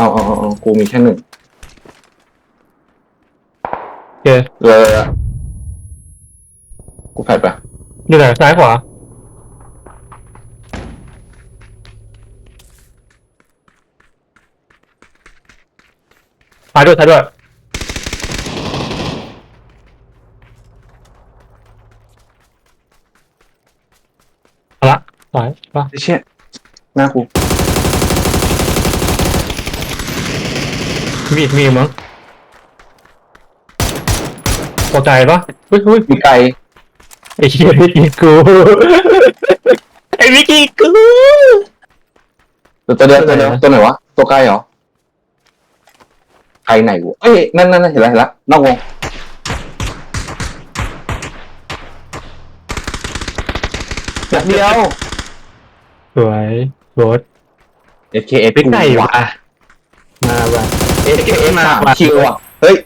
เอาเอาเอาเอากูมีแค่หนึ่งโอเคเลยอะกูแผดไปะอยู่ไหนซ้ายขวาซ้ายด้วยซ้ายด้วยเอาละซ้ายปะไอ้เชี่ยหน้ากู มีอีกมีอีกมั้งตกใจปะเฮ้ยเฮ้ยมีไกลไอ้เหี้ยวิกิกูไอ้วิกิกูตัวเดียวตัวเดียวตัวไหนวะตัวไกลเหรอไกลไหนวะเอ้ยนั่นนั่นนั่นเห็นแล้วเห็นแล้วนอกวงแบบเดียวสวยรถ FKS เป็นไก่วะมาว่ะ FKS มาสามว่ะคิวอะเฮ้ย